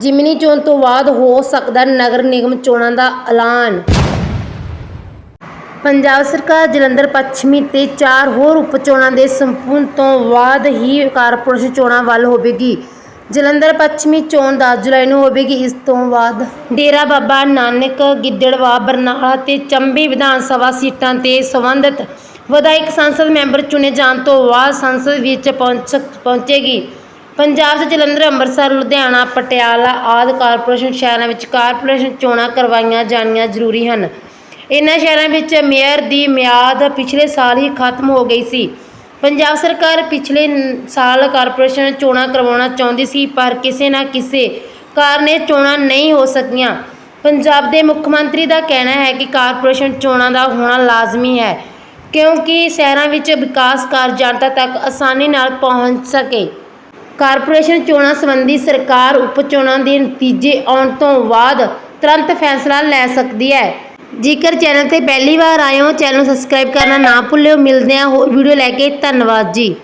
ਜਿਮਨੀ ਚੋਣ ਤੋਂ ਬਾਅਦ ਹੋ ਸਕਦਾ ਨਗਰ ਨਿਗਮ ਚੋਣਾਂ ਦਾ ਐਲਾਨ। ਪੰਜਾਬ ਸਰਕਾਰ ਜਲੰਧਰ ਪੱਛਮੀ ਤੇ ਚਾਰ ਹੋਰ ਉਪ ਚੋਣਾਂ ਦੇ ਸੰਪੂਰਨ ਤੋਂ ਬਾਅਦ ਹੀ ਕਾਰਪੋਰੇਸ਼ਨ ਚੋਣਾਂ ਵੱਲ ਹੋਵੇਗੀ। ਜਲੰਧਰ ਪੱਛਮੀ ਚੋਣ 10 ਜੁਲਾਈ ਨੂੰ ਹੋਵੇਗੀ। ਇਸ ਤੋਂ ਬਾਅਦ ਡੇਰਾ ਬਾਬਾ ਨਾਨਕ, ਗਿੱਦੜਵਾ, ਬਰਨਾਲਾ ਤੇ ਚੰਬੀ ਵਿਧਾਨ ਸਭਾ ਸੀਟਾਂ ਤੇ ਸੰਬੰਧਿਤ ਵਿਧਾਇਕ ਸੰਸਦ ਮੈਂਬਰ ਚੁਣੇ ਜਾਣ ਤੋਂ ਬਾਅਦ ਸੰਸਦ ਵਿੱਚ ਪਹੁੰਚ ਪਹੁੰਚੇਗੀ। ਪੰਜਾਬ ਦੇ ਜਲੰਧਰ, ਅੰਮ੍ਰਿਤਸਰ, ਲੁਧਿਆਣਾ, ਪਟਿਆਲਾ ਆਦਿ ਕਾਰਪੋਰੇਸ਼ਨ ਸ਼ਹਿਰਾਂ ਵਿੱਚ ਕਾਰਪੋਰੇਸ਼ਨ ਚੋਣਾਂ ਕਰਵਾਈਆਂ ਜਾਣੀਆਂ ਜ਼ਰੂਰੀ ਹਨ। ਇਹਨਾਂ ਸ਼ਹਿਰਾਂ ਵਿੱਚ ਮੇਅਰ ਦੀ ਮਿਆਦ ਪਿਛਲੇ ਸਾਲ ਹੀ ਖਤਮ ਹੋ ਗਈ ਸੀ। ਪੰਜਾਬ ਸਰਕਾਰ ਪਿਛਲੇ ਸਾਲ ਕਾਰਪੋਰੇਸ਼ਨ ਚੋਣਾਂ ਕਰਵਾਉਣਾ ਚਾਹੁੰਦੀ ਸੀ, ਪਰ ਕਿਸੇ ਨਾ ਕਿਸੇ ਕਾਰਨ ਇਹ ਚੋਣਾਂ ਨਹੀਂ ਹੋ ਸਕੀਆਂ। ਪੰਜਾਬ ਦੇ ਮੁੱਖ ਮੰਤਰੀ ਦਾ ਕਹਿਣਾ ਹੈ ਕਿ ਕਾਰਪੋਰੇਸ਼ਨ ਚੋਣਾਂ ਦਾ ਹੋਣਾ ਲਾਜ਼ਮੀ ਹੈ, ਕਿਉਂਕਿ ਸ਼ਹਿਰਾਂ ਵਿੱਚ ਵਿਕਾਸ ਕਾਰਜ ਜਨਤਾ ਤੱਕ ਆਸਾਨੀ ਨਾਲ ਪਹੁੰਚ ਸਕੇ। ਕਾਰਪੋਰੇਸ਼ਨ ਚੋਣਾਂ ਸੰਬੰਧੀ ਸਰਕਾਰ ਉਪ ਚੋਣਾਂ ਦੇ ਨਤੀਜੇ ਆਉਣ ਤੋਂ ਬਾਅਦ ਤੁਰੰਤ ਫੈਸਲਾ ਲੈ ਸਕਦੀ ਹੈ। ਜੇਕਰ ਚੈਨਲ ਤੇ ਪਹਿਲੀ ਵਾਰ ਆਏ ਹੋ, ਚੈਨਲ ਨੂੰ ਸਬਸਕ੍ਰਾਈਬ ਕਰਨਾ ਨਾ ਭੁੱਲਿਓ। ਮਿਲਦੇ ਹਾਂ ਹੋਰ ਵੀਡੀਓ ਲੈ ਕੇ। ਧੰਨਵਾਦ ਜੀ।